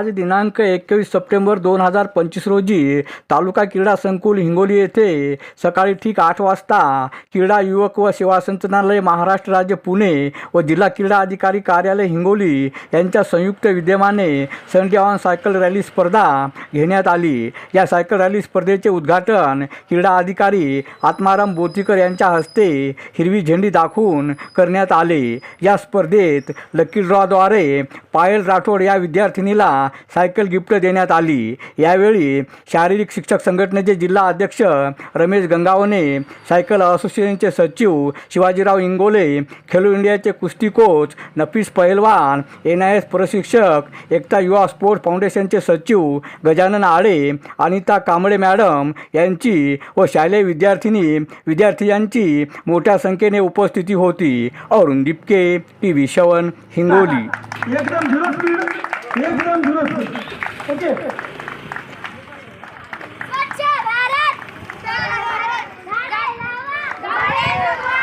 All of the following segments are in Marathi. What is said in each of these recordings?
आज दिनांक एकवीस सप्टेंबर दोन हजार पंचवीस रोजी तालुका क्रीडा संकुल हिंगोली येथे सकाळी ठीक आठ वाजता क्रीडा युवक व सेवा संचनालय महाराष्ट्र राज्य पुणे व जिल्हा क्रीडा अधिकारी कार्यालय हिंगोली यांच्या संयुक्त विद्यमाने संडे सायकल रॅली स्पर्धा घेण्यात आली. या सायकल रॅली स्पर्धेचे उद्घाटन क्रीडा अधिकारी आत्माराम बोतीकर यांच्या हस्ते हिरवी झेंडी दाखवून करण्यात आले. या स्पर्धेत लकी ड्रॉद्वारे पायल राठोड या विद्यार्थिनीला सायकल गिफ्ट देण्यात आली. यावेळी शारीरिक शिक्षक संघटनेचे जिल्हा अध्यक्ष रमेश गंगावने सायकल असोसिएशनचे सचिव शिवाजीराव इंगोले खेलो इंडियाचे कुस्ती कोच नफीस पहलवान एन आय एस प्रशिक्षक एकता युवा स्पोर्ट्स फाउंडेशनचे सचिव गजानन आळे अनिता कांबळे मॅडम यांची व शालेय विद्यार्थिनी विद्यार्थ्यांची मोठ्या संख्येने उपस्थिती होती. अरुण दिपके टी व्ही शवन हिंगोली. एकदम एकदम स्पीड ओके। स्वच्छ भारत झाडे लावा झाडे जगवा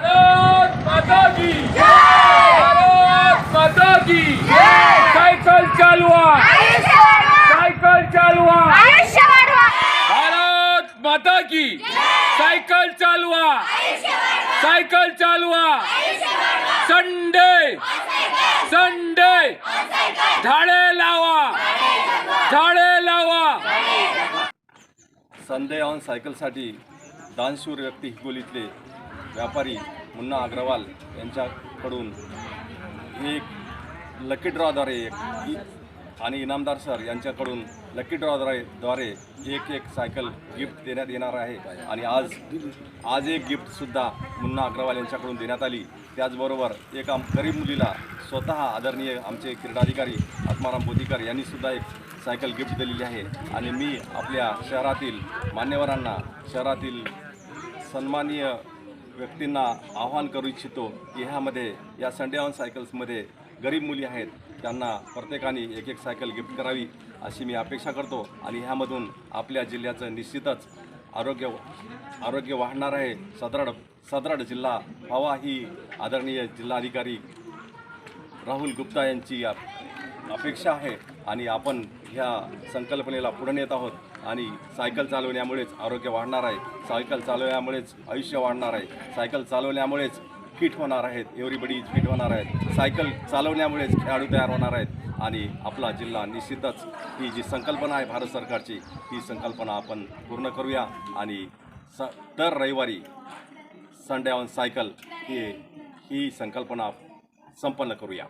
भारत माता की भारत माता की सायकल चालवा आयुष्य वाढवा सायकल चालवा। आयुष्य वाढवा भारत माता की सायकल चालवा। सायकल चालवा संडे. संडे. झाडे लावा. झाडे लावा. संडे ऑन सायकलसाठी दानशूर व्यक्ती हिंगोलीतले व्यापारी मुन्ना अग्रवाल यांच्याकडून एक लकी ड्रॉद्वारे एक आणि इनामदार सर यांच्याकडून लकी ड्रॉद्वारे द्वारे एक एक सायकल गिफ्ट देण्यात येणार आहे. आणि आज आज एक गिफ्टसुद्धा मुन्ना अग्रवाल यांच्याकडून देण्यात आली. त्याचबरोबर एका गरीब मुलीला स्वतः आदरणीय आमचे क्रीडाधिकारी आत्माराम बोधीकर यांनीसुद्धा एक सायकल गिफ्ट दिलेली आहे. आणि मी आपल्या शहरातील मान्यवरांना शहरातील सन्माननीय व्यक्तींना आवाहन करू इच्छितो की ह्यामध्ये या संडे ऑन सायकल्समध्ये गरीब मुली आहेत त्यांना प्रत्येकाने एक एक सायकल गिफ्ट करावी अशी मी अपेक्षा करतो आणि ह्यामधून आपल्या जिल्ह्याचं निश्चितच आरोग्य आरोग्य वाढणार आहे. सदराड सदराड जिल्हा हवा ही आदरणीय जिल्हाधिकारी राहुल गुप्ता यांची अपेक्षा आहे आणि आपण ह्या संकल्पनेला पुढे नेत आहोत आणि सायकल चालवण्यामुळेच आरोग्य वाढणार आहे. सायकल चालवण्यामुळेच आयुष्य वाढणार आहे. सायकल चालवण्यामुळेच फिट होणार आहेत एव्हरीबडी फिट होणार आहेत. सायकल चालवण्यामुळेच खेळाडू तयार होणार आहेत आणि आपला जिल्हा निश्चितच ही जी संकल्पना आहे भारत सरकारची ती संकल्पना आपण पूर्ण करूया. आणि स दर रविवारी संडे ऑन सायकल हे ही संकल्पना संपन्न करूया.